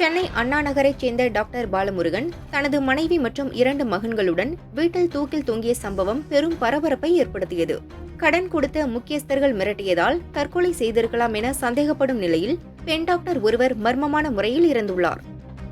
சென்னை அண்ணா நகரைச் சேர்ந்த டாக்டர் பாலமுருகன் தனது மனைவி மற்றும் இரண்டு மகன்களுடன் வீட்டில் தூக்கில் தொங்கிய சம்பவம் பெரும் பரபரப்பை ஏற்படுத்தியது. கடன் கொடுத்த முக்கியஸ்தர்கள் மிரட்டியதால் தற்கொலை செய்திருக்கலாம் என சந்தேகப்படும் நிலையில் பெண் டாக்டர் ஒருவர் மர்மமான முறையில் இறந்துள்ளார்.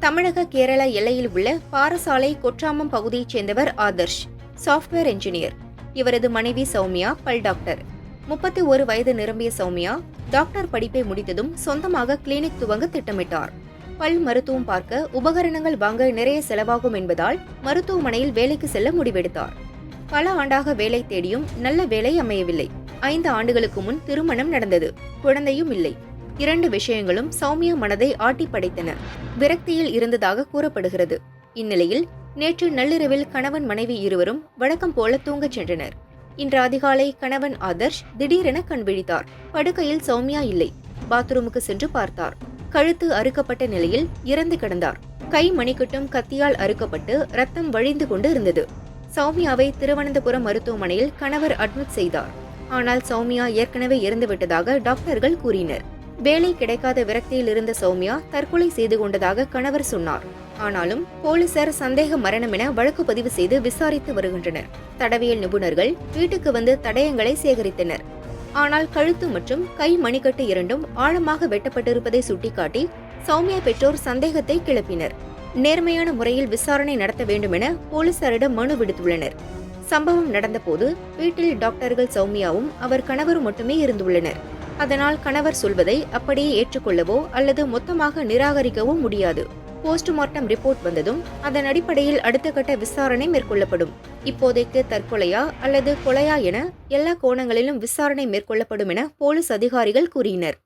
தமிழக கேரள எல்லையில் உள்ள பாரசாலை கொற்றாமம் பகுதியைச் சேர்ந்தவர் ஆதர்ஷ் சாஃப்ட்வேர் என்ஜினியர். இவரது மனைவி சௌமியா பல் டாக்டர். முப்பத்தி ஒரு வயது நிரம்பிய சௌமியா டாக்டர் படிப்பை முடித்ததும் சொந்தமாக கிளினிக் துவங்க திட்டமிட்டார். பல் மருத்துவம் பார்க்க உபகரணங்கள் வாங்க நிறைய செலவாகும் என்பதால் மருத்துவமனையில் வேலைக்கு செல்ல முடிவெடுத்தார். பல ஆண்டாக வேலை தேடியும் நல்ல வேலை அமையவில்லை. ஐந்து ஆண்டுகளுக்கு முன் திருமணம் நடந்தது. குழந்தையும் இல்லை. இரண்டு விஷயங்களும் சௌமியா மனதை ஆட்டி படைத்தன. விரக்தியில் இருந்ததாக கூறப்படுகிறது. இந்நிலையில் நேற்று நள்ளிரவில் கணவன் மனைவி இருவரும் வழக்கம் போல தூங்கச் சென்றனர். இன்று அதிகாலை கணவன் ஆதர்ஷ் திடீரென கண்விழித்தார் படுக்கையில் சௌமியா இல்லை. பாத்ரூமுக்கு சென்று பார்த்தார். கழுத்து அறுக்கப்பட்ட நிலையில் இறந்து கிடந்தார். கை மணிக்கட்டும் கத்தியால் அறுக்கப்பட்டு ரத்தம் வழிந்து கொண்டு இருந்தது. சௌமியாவை திருவனந்தபுரம் மருத்துவமனையில் கணவர் அட்மிட் செய்தார். ஆனால் சௌமியா ஏற்கனவே இறந்துவிட்டதாக டாக்டர்கள் கூறினர். வேலை கிடைக்காத விரக்தியில் இருந்த சௌமியா தற்கொலை செய்து கொண்டதாக கணவர் சொன்னார். ஆனாலும் போலீசார் சந்தேக மரணம் என வழக்கு பதிவு செய்து விசாரித்து வருகின்றனர். தடவியல் நிபுணர்கள் வீட்டுக்கு வந்து தடயங்களை சேகரித்தனர். ஆனால் கழுத்து மற்றும் கை மணிக்கட்டு இரண்டும் ஆழமாக வெட்டப்பட்டிருப்பதை சுட்டிக்காட்டி சௌமியா பெற்றோர் சந்தேகத்தை கிளப்பினர். நேர்மையான முறையில் விசாரணை நடத்த வேண்டும் என போலீசாரிடம் மனு விடுத்துள்ளனர். சம்பவம் நடந்தபோது வீட்டில் டாக்டர்கள் சௌமியாவும் அவர் கணவரும் மட்டுமே இருந்துள்ளனர். அதனால் கணவர் சொல்வதை அப்படியே ஏற்றுக்கொள்ளவோ அல்லது மொத்தமாக நிராகரிக்கவோ முடியாது. போஸ்ட்மார்ட்டம் ரிப்போர்ட் வந்ததும் அதன் அடிப்படையில் அடுத்த கட்ட விசாரணை மேற்கொள்ளப்படும். இப்போதைக்கு தற்கொலையா அல்லது கொலையா என எல்லா கோணங்களிலும் விசாரணை மேற்கொள்ளப்படும் என போலீஸ் அதிகாரிகள் கூறினர்.